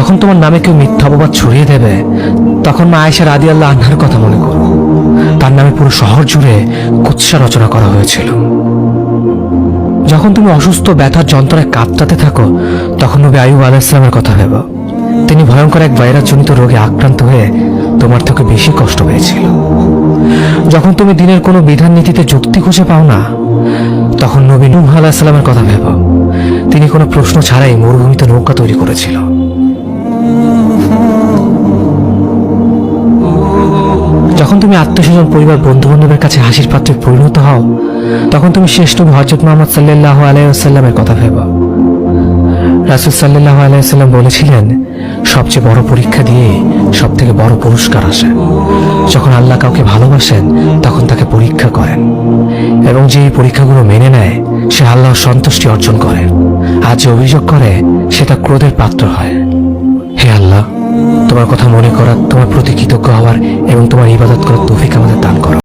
যখন তোমার নামে কেউ মিথ্যা অপবাদ ছড়িয়ে দেবে, তখন মা আয়েশা রাদি আল্লাহ আনহার কথা মনে করো। তার নামে পুরো শহর জুড়ে কুৎসা রচনা করা হয়েছিল। যখন তুমি অসুস্থ, ব্যথার যন্ত্রণায় কাঁদতে থাকো, তখন নবী আয়ুব আলাইসলামের কথা ভেব। তিনি ভয়ঙ্কর এক ভাইরাসজনিত রোগে আক্রান্ত হয়ে তোমার থেকে বেশি কষ্ট পেয়েছিল। যখন তুমি দিনের কোনো বিধান নীতিতে যুক্তি খুঁজে পাও না, তখন নবী নুহ আলাহিসাল্লামের কথা ভেব। তিনি কোনো প্রশ্ন ছাড়াই মরুভূমিতে নৌকা তৈরি করেছিল। তুমি আত্মস্বজন পরিবার বন্ধু বান্ধবের কাছে হাসির পাত্রে পরিণত হও, তখন তুমি নবী হজরত মোহাম্মদ সাল্লাহ আলাইসাল্লামের কথা ভেবো। রাসুল সাল্লাহ আলাইসাল্লাম বলেছিলেন, সবচেয়ে বড় পরীক্ষা দিয়ে সব থেকে বড় পুরস্কার আসে। যখন আল্লাহ কাউকে ভালোবাসেন, তখন তাকে পরীক্ষা করেন। এবং যে পরীক্ষাগুলো মেনে নেয়, সে আল্লাহর সন্তুষ্টি অর্জন করে। আর যে অভিযোগ করে, সেটা ক্রোধের পাত্র হয়। তোমার কথা মনে করা, তোমার প্রতি কৃতজ্ঞ হওয়ার এবং তোমার ইবাদত করার তৌফিক আমাদের দান করো।